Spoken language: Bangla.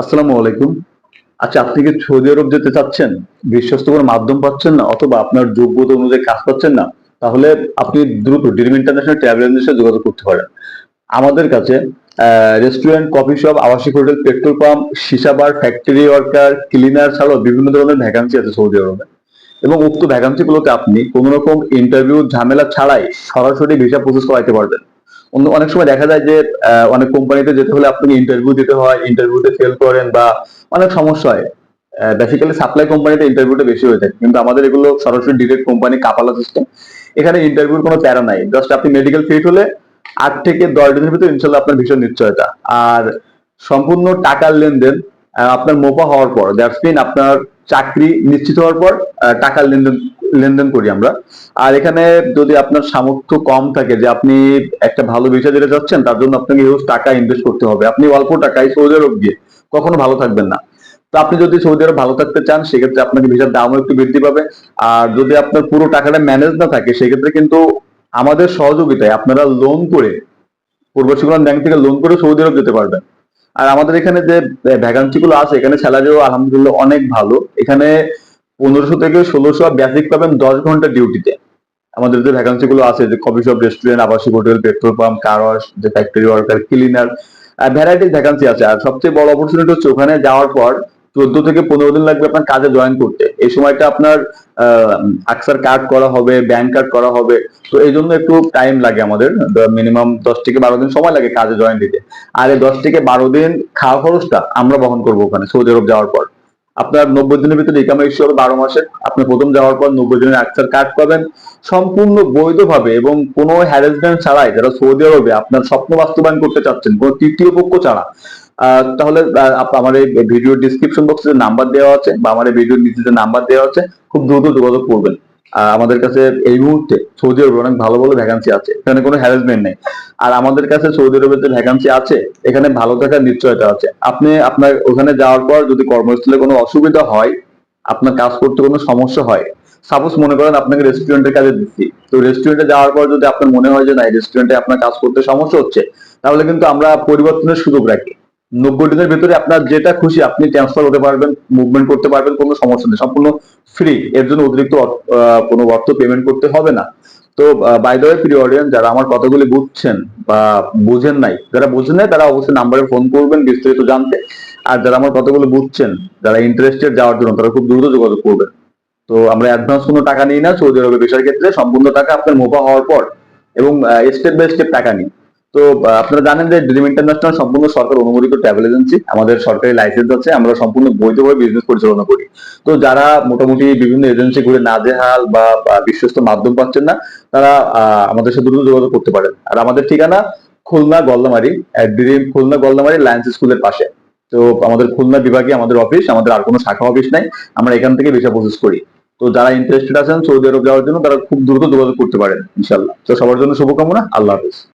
আসসালামু আলাইকুম। আচ্ছা আপনি কি সৌদি আরব যেতে চাচ্ছেন? বিশ্বস্ত কোনো মাধ্যম পাচ্ছেন না অথবা আপনার যোগ্যতা অনুযায়ী কাজ পাচ্ছেন না? তাহলে আপনি দ্রুত ডিরিম ইন্টারন্যাশনাল ট্রাভেল এজেন্সির যোগাযোগ করতে পারেন। আমাদের কাছে রেস্টুরেন্ট কফি শপ আবাসিক হোটেল পেট্রোল পাম্প সীসা বার ফ্যাক্টরি ওয়ার্কার ক্লিনার ছাড়াও বিভিন্ন ধরনের ভ্যাকান্সি আছে সৌদি আরবে। এবং উক্ত ভ্যাকান্সি গুলোতে আপনি কোনো রকম ইন্টারভিউ ঝামেলা ছাড়াই সরাসরি ভিসা প্রসেস করাইতে পারবেন। অনেক সময় দেখা যায় যে অনেক কোম্পানিতে যেতে হলে আপনাকে ইন্টারভিউ দিতে হয় ইন্টারভিউতে ফেল করেন বা অনেক সমস্যা হয়। বেসিক্যালি সাপ্লাই কোম্পানিতে ইন্টারভিউটা বেশি হয়ে থাকে কিন্তু আমাদের এগুলো সরাসরি ডিরেক্ট কোম্পানি কাপালা সিস্টেম এখানে ইন্টারভিউর কোনো প্যারা নাই। জাস্ট আপনি মেডিকেল ফিট হলে আট থেকে দশ দিনের ভিতরে ইনশাল্লাহ আপনার ভীষণ নিশ্চয়তা। আর সম্পূর্ণ টাকার লেনদেন আপনার মোপা হওয়ার পর দ্যাটস মিন আপনার চাকরি নিশ্চিত হওয়ার পর টাকার লেনদেন লেনদেন করি আমরা। আর এখানে যদি আপনার সামর্থ্য কম থাকে যে আপনি একটা ভালো বিষয় যেটা চাচ্ছেন, তার জন্য আপনাকে হিউজ টাকা ইনভেস্ট করতে হবে। আপনি অল্প টাকায় সৌদি আরব গিয়ে কখনো ভালো থাকবেন না। তো আপনি যদি সৌদি আরব ভালো থাকতে চান, সেক্ষেত্রে আপনাকে ভিসার দামও একটু বৃদ্ধি পাবে। আর যদি আপনার পুরো টাকাটা ম্যানেজ না থাকে, সেক্ষেত্রে কিন্তু আমাদের সহযোগিতায় আপনারা লোন করে পূর্ব সিংহন ব্যাংক থেকে লোন করে সৌদি আরব যেতে পারবেন। আর আমাদের এখানে যে ভ্যাকান্সি গুলো আছে, এখানে স্যালারিও আলহামদুলিল্লাহ অনেক ভালো। এখানে পনেরোশো থেকে ষোলোশো বেসিক পাবেন দশ ঘণ্টা ডিউটিতে আমাদের যে ভ্যাকান্সি গুলো আছে, যে কফি শপ রেস্টুরেন্ট আবাসিক হোটেল পেট্রোল পাম্প কার যে factory worker cleaner varieties vacancy আছে। আর সবচেয়ে বড় অপরচুনিটি হচ্ছে ওখানে যাওয়ার পর চোদ্দ থেকে পনেরো দিন লাগবে আপনার কাজে জয়েন করতে। এই সময়টা আপনার আকসার কার্ড করা হবে ব্যাংক কার্ড করা হবে। তো এই জন্য একটু টাইম লাগে আমাদের। মিনিমাম দশ থেকে বারো দিন সময় লাগে কাজে জয়েন দিতে। আর এই দশ থেকে বারো দিন খাওয়া খরচটা আমরা বহন করব ওখানে, সৌদি আরব যাওয়ার পর। আপনার নব্বই দিনের ভিতরে ইকামা ইস্যু হবে বারো মাসে আপনি প্রথম যাওয়ার পর নব্বই দিনের আকসার কার্ড পাবেন। সম্পূর্ণ বৈধভাবে এবং কোনো হ্যারাসমেন্ট ছাড়াই যারা সৌদি আরবে আপনার স্বপ্ন বাস্তবায়ন করতে চাচ্ছেন, কোনো তৃতীয় পক্ষ ছাড়া তাহলে আমার এই ভিডিও ডিসক্রিপশন বক্সে নাম্বার দেওয়া আছে বা আমার এই ভিডিওর নিচে নাম্বার দেওয়া আছে, খুব দ্রুত যোগাযোগ করবেন। আমাদের কাছে এই মুহূর্তে সৌদি আরবে অনেক ভালো ভালো ভ্যাকান্সি আছে। এখানে কোনো হ্যারাসমেন্ট নেই। আর আমাদের কাছে সৌদি আরবের যে ভ্যাকান্সি আছে, এখানে ভালো থাকার নিশ্চয়তা আছে। আপনি আপনার ওখানে যাওয়ার পর যদি কর্মস্থলে কোনো অসুবিধা হয়, আপনার কাজ করতে কোনো সমস্যা হয় সাপোজ মনে করেন আপনাকে রেস্টুরেন্টের কাজে দিচ্ছি। তো রেস্টুরেন্টে যাওয়ার পর যদি আপনার মনে হয় যে না রেস্টুরেন্টে আপনার কাজ করতে সমস্যা হচ্ছে, তাহলে কিন্তু আমরা পরিবর্তনের সুযোগ রাখি। নব্বই দিনের ভিতরে আপনার যেটা খুশি আপনি ট্রান্সফার হতে পারবেন মুভমেন্ট করতে পারবেন, কোনো সমস্যা নেই। সম্পূর্ণ ফ্রি এর জন্য অতিরিক্ত কোনো অর্থ পেমেন্ট করতে হবে না। তো বাই দ্য প্রিয় অডিয়েন্স যারা আমার কথাগুলি বুঝছেন বা বুঝেন নাই, যারা বুঝেন নাই, তারা অবশ্যই নাম্বারে ফোন করবেন, বিস্তারিত জানতে। আর যারা আমার কথাগুলো বুঝছেন, যারা ইন্টারেস্টেড যাওয়ার জন্য, তারা খুব দ্রুত যোগাযোগ করবেন। তো, আমরা অ্যাডভান্স কোনো টাকা নিই না, সৌদি আরবের বিষয়ের ক্ষেত্রে। সম্পূর্ণ টাকা আপনার মোভা হওয়ার পর এবং স্টেপ বাই স্টেপ টাকা নিই। তো আপনারা জানেন যে ড্রিম ইন্টারন্যাশনাল সম্পূর্ণ সরকার অনুমোদিত ট্রাভেল এজেন্সি আমাদের সরকারি লাইসেন্স আছে, আমরা সম্পূর্ণ বৈধভাবে বিজনেস পরিচালনা করি। তো যারা মোটামুটি বিভিন্ন এজেন্সি ঘুরে নাজেহাল বা বিশ্বস্ত মাধ্যম পাচ্ছেন না, তারা আমাদের সাথে দ্রুত যোগাযোগ করতে পারেন। আর আমাদের ঠিকানা খুলনা গল্লামারি ড্রিম খুলনা গল্লামারি লায়েন্স স্কুলের পাশে। তো আমাদের খুলনা বিভাগে আমাদের অফিস আমাদের আর কোনো শাখা অফিস নাই, আমরা এখান থেকে ভিসা প্রসেস করি। তো যারা ইন্টারেস্টেড আছেন সৌদি আরব যাওয়ার জন্য, তারা খুব দ্রুত যোগাযোগ করতে পারেন ইনশাল্লাহ তো সবার জন্য শুভকামনা, আল্লাহ হাফিজ।